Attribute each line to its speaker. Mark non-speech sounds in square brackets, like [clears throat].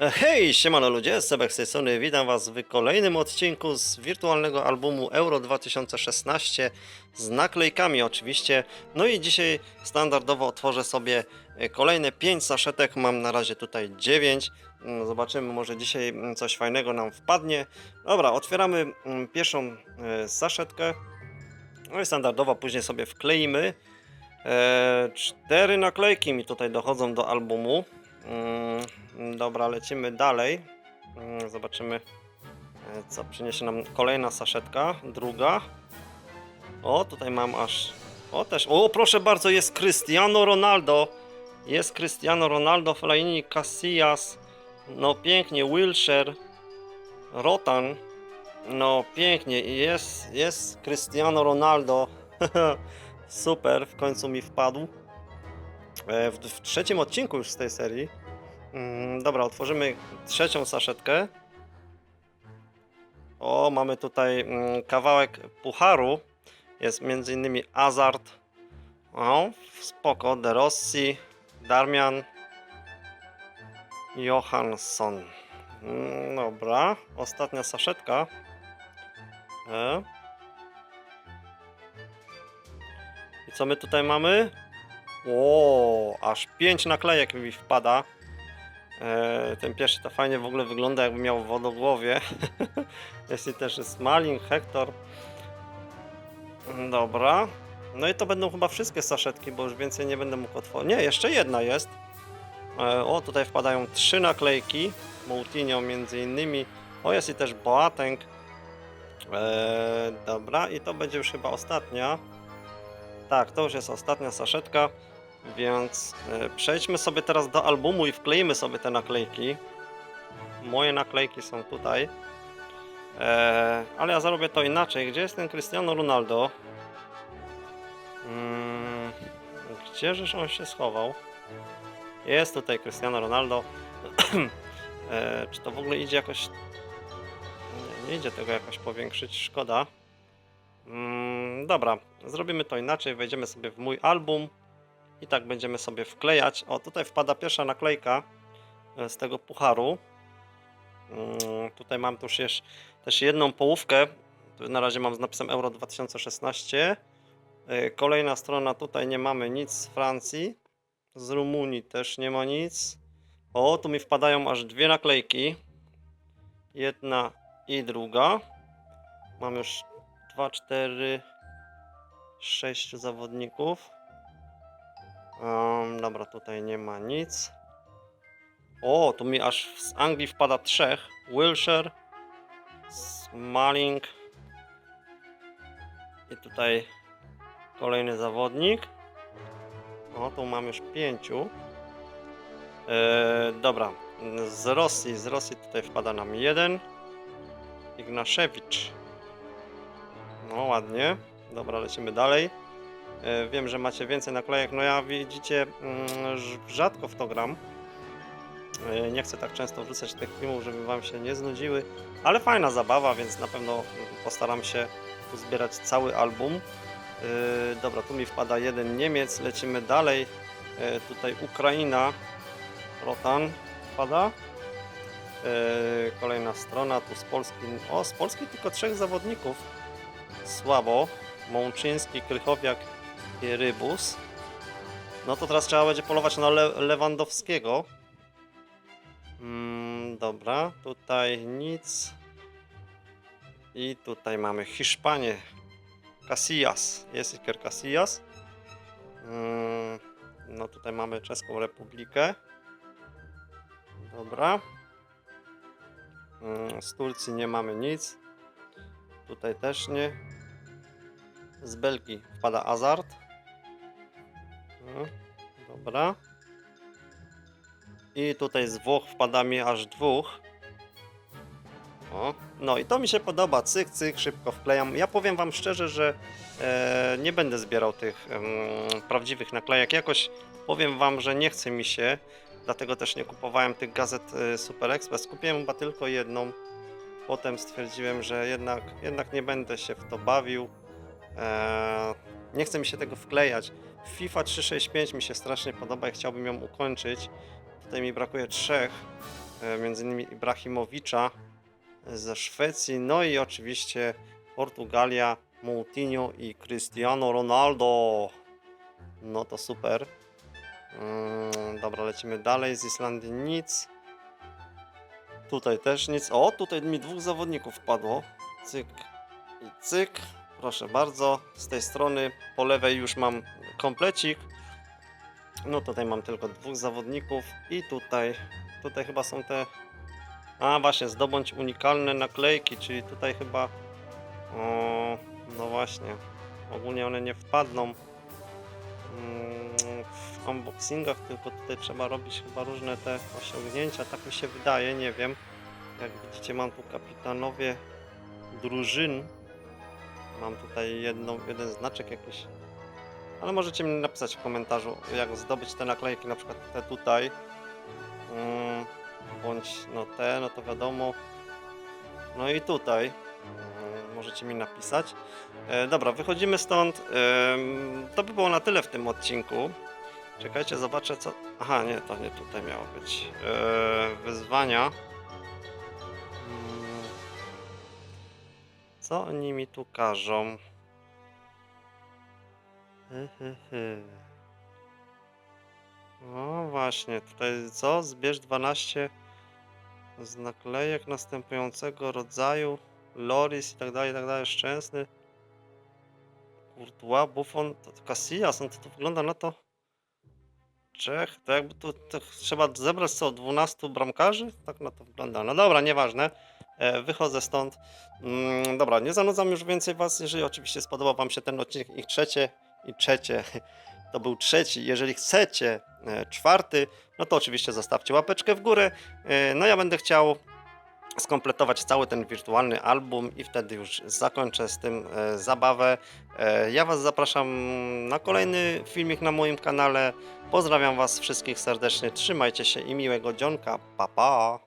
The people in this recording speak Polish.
Speaker 1: Hej, siemano ludzie, Sebek z tej strony, witam was w kolejnym odcinku z wirtualnego albumu Euro 2016 z naklejkami oczywiście. No i dzisiaj standardowo otworzę sobie e, kolejne 5 saszetek, mam na razie tutaj 9. Mm, Zobaczymy, może dzisiaj mm, coś fajnego nam wpadnie. Dobra, otwieramy mm, pierwszą e, saszetkę. No i standardowo później sobie wkleimy. E, cztery naklejki mi tutaj dochodzą do albumu. Mm, dobra, lecimy dalej. Mm, zobaczymy, e, co przyniesie nam kolejna saszetka. Druga. O, tutaj mam aż. O, też. O, proszę bardzo, jest Cristiano Ronaldo. Jest Cristiano Ronaldo, Fellaini, Casillas. No pięknie, Wilshire, Rotan. No pięknie, jest, jest Cristiano Ronaldo. [laughs] Super, w końcu mi wpadł. E, W, w trzecim odcinku już z tej serii. Mm, dobra, otworzymy trzecią saszetkę. O, mamy tutaj mm, kawałek pucharu. Jest innymi Azard. O, spoko. De Rossi, Darmian, Johansson. Mm, Dobra, ostatnia saszetka. E. I co my tutaj mamy? O, aż 5 naklejek mi wpada. E, ten pierwszy to fajnie w ogóle wygląda, jakby miał wodogłowie. [laughs] Jeśli też jest Malin, Hector. Dobra. No i to będą chyba wszystkie saszetki, bo już więcej nie będę mógł otworzyć. Nie, jeszcze jedna jest. E, o, tutaj wpadają trzy naklejki. Moutinho między innymi. O, jest i też Boateng. E, dobra, i to będzie już chyba ostatnia. Tak, to już jest ostatnia saszetka, więc e, przejdźmy sobie teraz do albumu i wkleimy sobie te naklejki. Moje naklejki są tutaj. E, ale ja zrobię to inaczej. Gdzie jest ten Cristiano Ronaldo? Mm, gdzieżeż on się schował? Jest tutaj Cristiano Ronaldo. [clears throat] e, czy to w ogóle idzie jakoś... Nie, nie idzie tego jakoś powiększyć, szkoda. Mm, dobra, zrobimy to inaczej. Wejdziemy sobie w mój album i tak będziemy sobie wklejać. O, tutaj wpada pierwsza naklejka e, z tego pucharu. Mm, tutaj mam też, jeszcze, też jedną połówkę. Tu na razie mam z napisem Euro 2016. E, Kolejna strona, tutaj nie mamy nic z Francji. Z Rumunii też nie ma nic. O, tu mi wpadają aż dwie naklejki. Jedna i druga. Mam już 2, 4, 6 zawodników. Um, dobra, tutaj nie ma nic. O, tu mi aż z Anglii wpada trzech. Wilshire, Smalling i tutaj kolejny zawodnik. O, tu mam już pięciu. E, dobra, z Rosji, z Rosji tutaj wpada nam jeden. Ignaszewicz. No ładnie. Dobra, lecimy dalej. E, Wiem, że macie więcej naklejek. No ja widzicie, mm, rzadko w to gram. E, Nie chcę tak często wrzucać tych filmów, żeby wam się nie znudziły, ale fajna zabawa, więc na pewno postaram się uzbierać cały album. E, Dobra, tu mi wpada jeden Niemiec, lecimy dalej. Tutaj Ukraina, Rotan wpada. Kolejna strona, tu z Polski. O, z Polski tylko trzech zawodników słabo. Mączyński, Krychowiak Rybus. No to teraz trzeba będzie polować na Le Lewandowskiego. Mm, dobra, tutaj nic. I tutaj mamy Hiszpanię. Casillas. Jest Iker Casillas. Mm, no tutaj mamy Czeską Republikę. Dobra. Mm, z Turcji nie mamy nic. Tutaj też nie. Z Belgii wpada Azard. Dobra. I tutaj z Włoch wpada mi aż dwóch. O, no i to mi się podoba. Cyk, cyk, szybko wklejam. Ja powiem Wam szczerze, że e, nie będę zbierał tych prawdziwych naklejek. Jakoś powiem Wam, że nie chce mi się. Dlatego też nie kupowałem tych gazet e, Super Express. Kupiłem chyba tylko jedną. Potem stwierdziłem, że jednak, jednak nie będę się w to bawił. Eee, nie chce mi się tego wklejać. FIFA 365 mi się strasznie podoba i chciałbym ją ukończyć. Tutaj mi brakuje trzech. e, między innymi Ibrahimowicza ze Szwecji, no i oczywiście Portugalia, Moutinho i Cristiano Ronaldo. No to super. Mm, dobra, lecimy dalej. Z Islandii nic. Tutaj też nic. O, tutaj mi dwóch zawodników wpadło. Cyk i cyk. Proszę bardzo. Z tej strony po lewej już mam komplecik. No tutaj mam tylko dwóch zawodników i tutaj, tutaj chyba są te, a właśnie, zdobądź unikalne naklejki, czyli tutaj chyba, o, no właśnie, ogólnie one nie wpadną mm, w unboxingach, tylko tutaj trzeba robić chyba różne te osiągnięcia, tak mi się wydaje, nie wiem. Jak widzicie mam tu kapitanowie drużyn, mam tutaj jedną, jeden znaczek jakiś ale możecie mi napisać w komentarzu, jak zdobyć te naklejki, na przykład te tutaj. Mm, bądź no te, no to wiadomo. No i tutaj. Mm, możecie mi napisać. E, dobra, wychodzimy stąd. Em, to by było na tyle w tym odcinku. Czekajcie, zobaczę co... Aha, nie, to nie tutaj miało być. E, wyzwania. Mm, co oni mi tu każą? Hy, hy, hy. No właśnie, tutaj co? Zbierz 12 z naklejek następującego rodzaju. Loris i tak dalej, i tak dalej, szczęsny. Courtois, Buffon, Casillas, no to, to wygląda na to. Czech, to jakby tu to trzeba zebrać co, 12 bramkarzy? Tak na to wygląda. No dobra, nieważne. E, wychodzę stąd. Mm, dobra, nie zanudzam już więcej was. Jeżeli oczywiście spodobał wam się ten odcinek i trzecie i trzecie [laughs] to był trzeci. Jeżeli chcecie e, czwarty, no to oczywiście zostawcie łapeczkę w górę. E, No ja będę chciał skompletować cały ten wirtualny album i wtedy już zakończę z tym e, zabawę. Ja Was zapraszam na kolejny filmik na moim kanale. Pozdrawiam Was wszystkich serdecznie. Trzymajcie się i miłego dzionka. Pa pa!